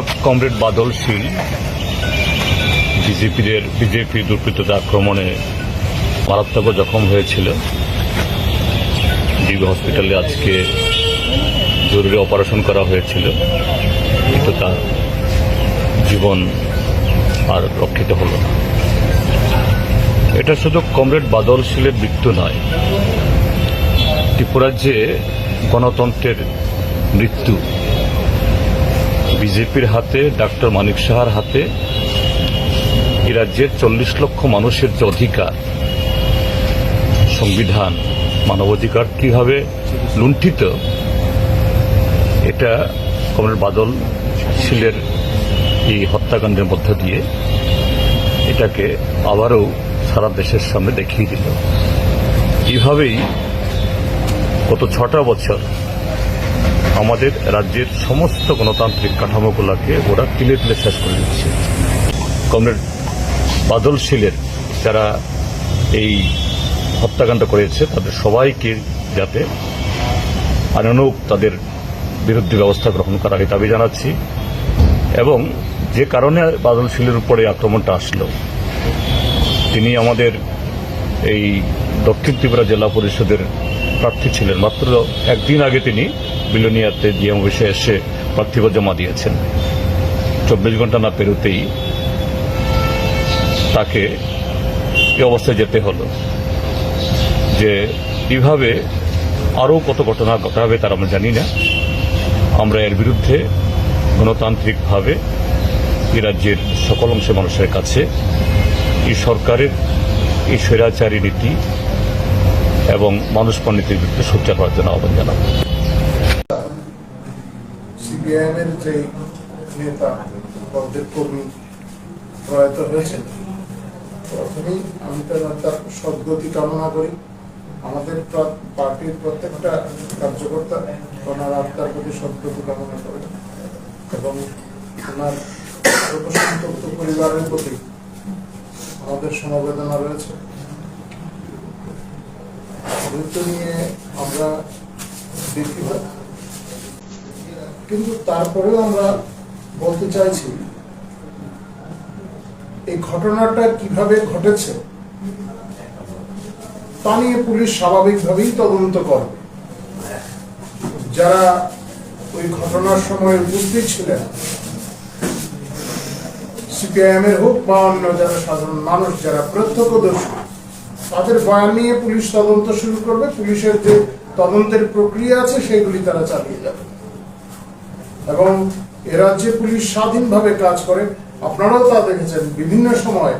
Comrade বাদল শীল বিজেপির BJP দুর্বৃত্তদের আক্রমণে মারাত্মক জখম হয়েছিল। ডিবি হসপিটালে আজকে জরুরি অপারেশন করা হয়েছিল। কিন্তু তার জীবন আর রক্ষিত হলো না। এটা শুধু কমরেড বাদল শীলের মৃত্যু নয়। ত্রিপুরার যে গণতন্ত্রের মৃত্যু বিজেপির হাতে, ডাক্তার মানিক সাহার হাতে এই রাজ্যের চল্লিশ লক্ষ মানুষের যে অধিকার, সংবিধান, মানবাধিকার কীভাবে লুণ্ঠিত, এটা কমরেড বাদল শিলের এই হত্যাকাণ্ডের মধ্য দিয়ে এটাকে আবারও সারা দেশের সামনে দেখিয়ে দিল। এইভাবেই গত ছটা বছর আমাদের রাজ্যের সমস্ত গণতান্ত্রিক কাঠামোগুলোকে ওরা তিলে তিলে শেষ করে দিচ্ছে। কমরেড বাদল শীলের যারা এই হত্যাকাণ্ড করেছে, তাদের সবাইকে যাতে আইনানুগ তাদের বিরুদ্ধে ব্যবস্থা গ্রহণ করা হয়, দাবি জানাচ্ছি। এবং যে কারণে বাদল শীলের উপরে আক্রমণটা আসলো, তিনি আমাদের এই দক্ষিণ ত্রিপুরা জেলা পরিষদের প্রার্থী ছিলেন। মাত্র একদিন আগে তিনি বিলোনিয়াতে ডিএম অফিসে এসে প্রার্থীপদ জমা দিয়েছেন। চব্বিশ ঘণ্টা না পেরোতেই তাকে এই অবস্থায় যেতে হলো যে এইভাবে আরও কত ঘটনা ঘটাবে তার আমরা জানি না। আমরা এর বিরুদ্ধে গণতান্ত্রিকভাবে এ রাজ্যের সকল অংশের মানুষের কাছে এই সরকারের এই স্বৈরাচারী নীতি এবং মানুষ পণ্ডিতের বিরুদ্ধে সোচ্চার হওয়ার জন্য আহ্বান জানাব। সিপিআইএম এর যে নেতা পদের কর্মী প্রয়াত হয়েছেন প্রথমেই আমি তার সদ্গতি কামনা করি। আমাদের পার্টির প্রত্যেকটা কার্যকর্তা ওনার আত্মার প্রতি সদ্গতি কামনা করেন এবং ওনার শোকসন্তপ্ত পরিবারের প্রতি আমাদের সমবেদনা রয়েছে। মৃত্যু নিয়ে আমরা বেশিরভাগ কিন্তু তারপরেও আমরা বলতে চাইছি, এই ঘটনাটা কীভাবে ঘটেছে, তা নিয়ে পুলিশ স্বাভাবিকভাবেই তদন্ত করবে যারা ওই ঘটনার সময় উপস্থিত ছিলেন সিপিআইএম এর হোক বা অন্য যারা সাধারণ মানুষ, যারা প্রত্যক্ষদর্শী, তাদের বয়ান নিয়ে পুলিশ তদন্ত শুরু করবে। পুলিশের যে তদন্তের প্রক্রিয়া আছে, সেগুলি তারা চালিয়ে যাবে। এবং এ রাজ্যে পুলিশ স্বাধীনভাবে কাজ করে। আপনারাও তা দেখেছেন বিভিন্ন সময়।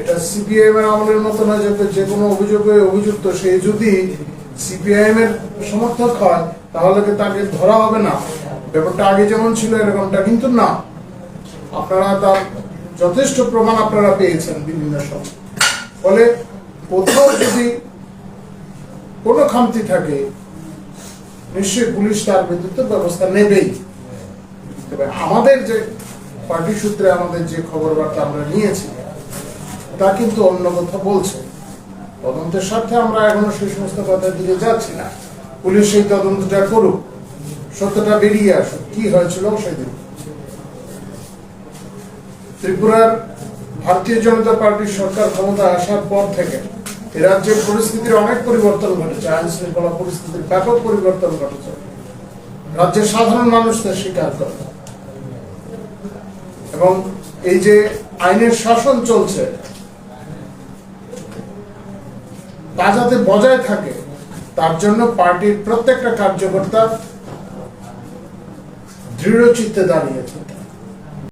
এটা সিপিআইএম এর আমলের মতো না যে যে কোনো অভিযোগে অভিযুক্ত। সে যদি সিপিআইএম এর সমর্থক হয়, তাহলে তাকে ধরা হবে না? ব্যাপারটা আগে যেমন ছিল, এরকমটা কিন্তু না। আপনারা তার যথেষ্ট প্রমাণ আপনারা পেয়েছেন বিভিন্ন সময়। ফলে কোথাও যদি কোনো খামতি থাকে নিশ্চয়ই পুলিশ তার বিরুদ্ধে ব্যবস্থা নেবেই। তবে আমাদের যে পার্টি সূত্রে আমাদের যে খবর বার্তা আমরা নিয়েছি, তা কিন্তু অন্য কথা বলছে। তদন্তের স্বার্থে আমরা এখনও সেই সমস্ত কথার দিকে যাচ্ছি না। পুলিশ সেই তদন্তটা করুক। সত্যটা বেরিয়ে আসুক। কি হয়েছিল সেদিন? ত্রিপুরার ভারতীয় জনতা পার্টির সরকার ক্ষমতা আসার পর থেকে রাজ্যের পরিস্থিতির অনেক পরিবর্তন ঘটেছে, আইন শৃঙ্খলা পরিস্থিতির ব্যাপক পরিবর্তন ঘটেছে। রাজ্যের সাধারণ মানুষ তা স্বীকার করে। এবং এই যে আইনের শাসন চলছে, তা যাতে বজায় থাকে, তার জন্য পার্টির প্রত্যেকটা কার্যকর্তা দৃঢ় চিত্তে দাঁড়িয়েছে